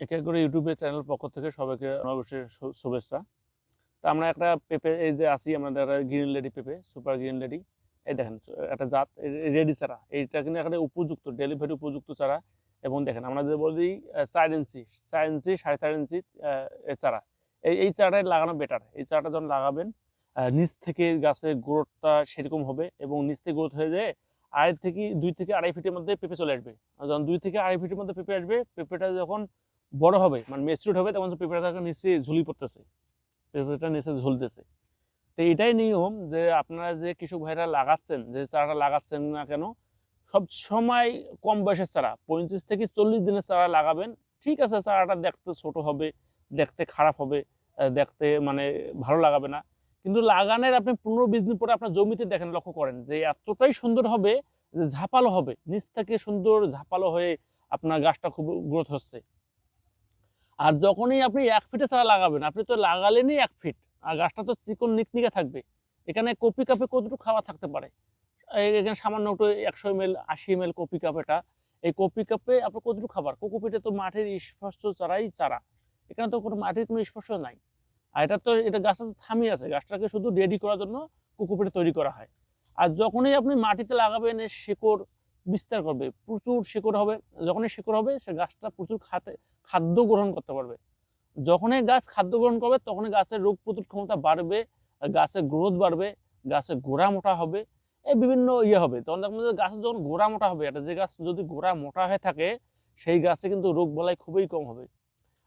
এক এক করে ইউটিউবের চ্যানেল পক্ষ থেকে সবাইকে অবশ্যই শুভেচ্ছা। তা আমরা একটা পেঁপে, এই যে আছি আমাদের গ্রিন লেডি পেঁপে সুপার গ্রিন লেডি এই দেখেন, একটা জাত রেডি চারা, এইটা কিন্তু একটা উপযুক্ত ডেলিভারি উপযুক্ত চারা। এবং দেখেন, আমরা যে বলি চার ইঞ্চি চার ইঞ্চি, সাড়ে চার ইঞ্চি চারা। এই এই চারাটাই লাগানো বেটার এই চারাটা যখন লাগাবেন নিচ থেকে গাছের গ্রোথটা সেরকম হবে এবং নিচ থেকে গ্রোথ হয়ে যায় আড়াই থেকে, দুই থেকে আড়াই ফিটের মধ্যে পেঁপে চলে আসবে। যখন দুই থেকে আড়াই ফিটের মধ্যে পেঁপে আসবে, পেঁপেটা যখন বড় হবে মানে মেচুর হবে, তখন পেঁপেটা নিচে ঝুলি পড়তেছে। পেঁপেটা নিচে ঝুলতেছে। তো এটাই নিয়ম যে আপনারা যে কৃষক ভাইরা লাগাচ্ছেন, যে চারাটা লাগাচ্ছেন না কেন, সব সময় কম বয়সের চারা, পঁয়ত্রিশ থেকে চল্লিশ দিনের চারা লাগাবেন। ঠিক আছে, চারাটা দেখতে ছোট হবে, দেখতে খারাপ হবে দেখতে মানে ভালো লাগাবে না। কিন্তু লাগানোর আপনি পনেরো বিশ দিন পরে আপনার জমিতে দেখেন, লক্ষ্য করেন যে এতটাই সুন্দর হবে যে ঝাপালো হবে। নিচ থেকে সুন্দর ঝাপালো হয়ে আপনার গাছটা খুব গ্রোথ হচ্ছে। আর যখনই আপনি এক ফিটে চারা লাগাবেন, আপনি তো লাগালেনই এক ফিট, আর গাছটা তো চিকন নিকনিকে থাকবে। এখানে কপি কাপে কতটুকু খাওয়া থাকতে পারে? এখানে সামান্য একটু একশো এম এল আশি এম এল কপি কাপ এটা। এই কপি কাপে আপনার কতটুকু খাবার? কোকোপিটে তো মাটির স্পষ্ট চারাই চারা। এখানে তো কোনো মাটির কোনো স্পর্শ নাই। আর এটা তো, এটা গাছটা তো থামি আছে। গাছটাকে শুধু রেডি করার জন্য কোকোপিটে তৈরি করা হয়। আর যখনই আপনি মাটিতে লাগাবেন, এর শিকড় বিস্তার করবে, প্রচুর শিকড় হবে, যখনই শিকড় হবে সে গাছটা প্রচুর খাতে, খাদ্য গ্রহণ করতে পারবে। যখনই গাছ খাদ্য গ্রহণ করবে, তখনই গাছের রোগ প্রতিরোধ ক্ষমতা বাড়বে, গাছের গ্রোথ বাড়বে গাছের গোড়া মোটা হবে এই বিভিন্ন ইয়ে হবে। তখন দেখবেন যে গাছের যখন গোড়া মোটা হবে একটা যে গাছ যদি গোড়া মোটা হয়ে থাকে, সেই গাছে কিন্তু রোগ বলাই খুবই কম হবে।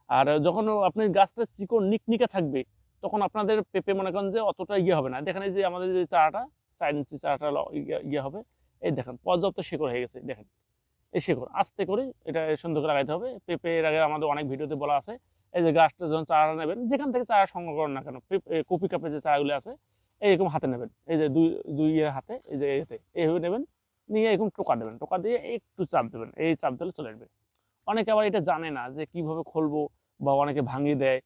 আর যখন আপনি গাছটা চিকন নিকনিকে থাকবে, তখন আপনাদের পেঁপে মনে করেন যে অতটা ইয়ে হবে না। দেখেন এই যে আমাদের যে চারাটা, চার ইঞ্চি চারাটা ইয়ে- ইয়ে হবে এই দেখেন, পর্যাপ্ত শিকড় হয়ে গেছে, দেখেন। এই শিকড়, আস্তে করে এটা সুন্দর করে লাগাইতে হবে। পেঁপে এর আগে আমাদের অনেক ভিডিওতে বলা আছে, এই যে গাছটা যখন চারা নেবেন, যেখান থেকে চারা সংগ্রহ করেন না কেন কপি কাপে যে চারাগুলো আছে, এইরকম হাতে নেবেন। এই যে দুই দুই ইয়ের হাতে, এই যে এতে, এইভাবে নেবেন, নিয়ে এরকম টোকা দেবেন, টোকা দিয়ে একটু চাপ দেবেন, এই চাপ দিলে চলে আসবে। অনেকে আবার এটা জানে না যে কীভাবে খুলবো বা অনেকে ভাঙিয়ে দেয়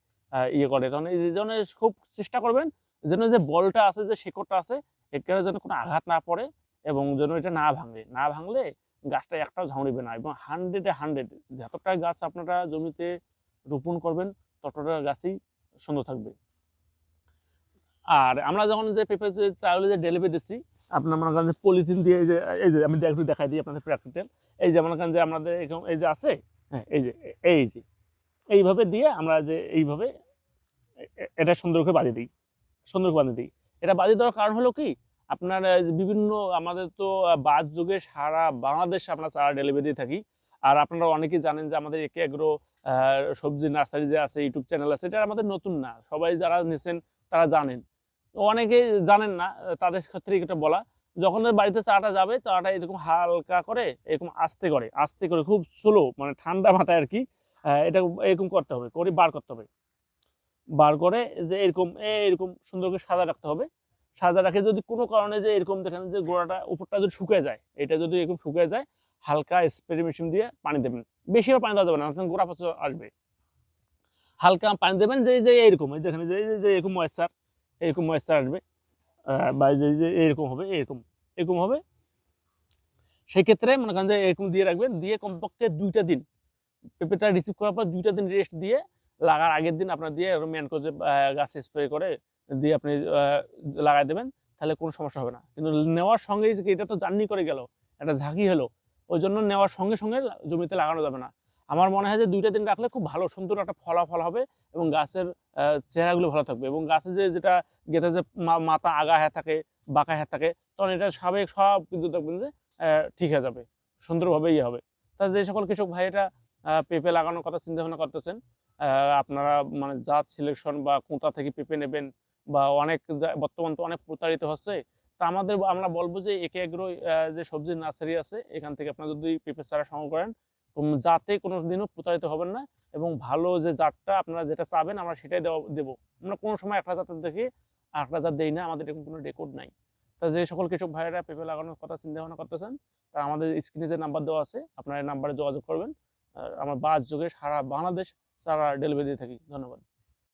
ইয়ে করে। তখন এই জন্য খুব চেষ্টা করবেন, যেন যে বলটা আছে, যে শেকড়টা আছে এখানে যেন কোনো আঘাত না পড়ে এবং যেন এটা না ভাঙে। না ভাঙলে গাছটা একটাও ঝাউড়িবে না এবং হান্ড্রেডে হান্ড্রেড যতটা গাছ আপনারা জমিতে রোপণ করবেন, ততটা গাছই সুন্দর থাকবে। আর আমরা যখন যে পেঁপে যে চাউলে যে ডেলিভারি দিচ্ছি আপনার মনে করেন যে পলিথিন দিয়ে যে, এই যে আমি একটু দেখাই দিই আপনাদের প্র্যাকটিক্যাল এই যে মনে করেন যে আমাদের এরকম এই যে আছে হ্যাঁ এই যে এই যে, এইভাবে দিয়ে আমরা যে এইভাবে এটা সুন্দর করে বাঁধিয়ে দিই। সুন্দর করে বাঁধিয়ে দিই। এটা বাঁধিয়ে দেওয়ার কারণ হলো কি? আপনার বিভিন্ন আমাদের তো বাদ যুগে সারা বাংলাদেশে আমরা চারা ডেলিভারি থাকি। আর আপনারা অনেকেই জানেন যে আমাদের একে এগ্রো সবজি নার্সারি যে আছে, ইউটিউব চ্যানেল আছে, এটা আমাদের নতুন না। সবাই যারা নিছেন, তারা জানেন। তো অনেকেই জানেন না, তাদের ক্ষেত্রে এটা বলা। যখন বাড়িতে চাটা যাবে চাটা এরকম হালকা করে, এরকম আস্তে করে আস্তে করে, খুব স্লো মানে ঠান্ডা মাথায় আর কি এটা এরকম করতে হবে, করে বার করতে হবে। বার করে যে এরকম এরকম সুন্দর করে সাজা রাখতে হবে। সাজা রাখে যদি কোনো কারণে যে এরকম দেখেন যে গোড়াটা, উপরটা যদি শুকিয়ে যায়, এটা যদি এরকম শুকিয়ে যায়, হালকা স্প্রে মেশিন দিয়ে পানি দেবেন। বেশি পানি দেওয়া যাবে না গোড়া পচা আসবে। হালকা পানি দেবেন যে যে এরকম দেখেন যে যে- এরকম ময়েশ্চার এরকম ময়েশ্চার আসবে বা যে যে এরকম হবে, এরকম এরকম হবে। সেই ক্ষেত্রে মনে করেন যে এরকম দিয়ে রাখবেন, দিয়ে কমপক্ষে দুইটা দিন, পেঁপেটা রিসিভ করার পর দুইটা দিন রেস্ট দিয়ে, লাগার আগের দিন আপনার দিয়ে ম্যান করে গাছ স্প্রে করে দিয়ে আপনি লাগাই দেবেন, তাহলে কোনো সমস্যা হবে না। কিন্তু নেওয়ার সঙ্গেই যে এটা তো জার্নি করে গেল, একটা ঝাঁকি হলো, ওই জন্য নেওয়ার সঙ্গে সঙ্গে জমিতে লাগানো যাবে না। আমার মনে হয় যে দুইটা দিন রাখলে খুব ভালো, সুন্দর একটা ফলাফল হবে এবং গাছের চেহারাগুলো ভালো থাকবে এবং গাছে যে যেটা গেতে যে মাথা আগা হ্যাঁ থাকে, বাঁকা হয়ে থাকে, তখন এটা স্বাভাবিক সব কিন্তু দেখবেন যে ঠিক হয়ে যাবে, সুন্দরভাবে ইয়ে হবে। তা যে সকল কৃষক ভাই এটা পেঁপে লাগানোর কথা, চিন্তা ভাবনা করতেছেন আপনারা মানে জাত সিলেকশন বা কোথা থেকে পেঁপে নেবেন বা অনেক বর্তমান তো অনেক প্রতারিত হচ্ছে, তা আমাদের আমরা বলব যে একে এগ্রো যে সবজির নার্সারি আছে, এখান থেকে আপনারা যদি পেঁপে চারা সংগ্রহ করেন যাতে কোনো দিনও প্রতারিত হবেন না এবং ভালো যে জাতটা আপনারা যেটা চাবেন, আমরা সেটাই দেওয়া, দেবো। আমরা কোনো সময় একটা জাতের দেখে আরেকটা জাত দেই না, আমাদের এরকম কোনো রেকর্ড নাই। তা যে সকল কৃষক ভাইয়েরা পেঁপে লাগানোর কথা, চিন্তা ভাবনা করতেছেন, তা আমাদের স্ক্রিনে যে নাম্বার দেওয়া আছে, আপনারা নাম্বারে যোগাযোগ করবেন। আমার বাস যুগে সারা বাংলাদেশ চারা ডেলিভারি দিয়ে থাকি। ধন্যবাদ।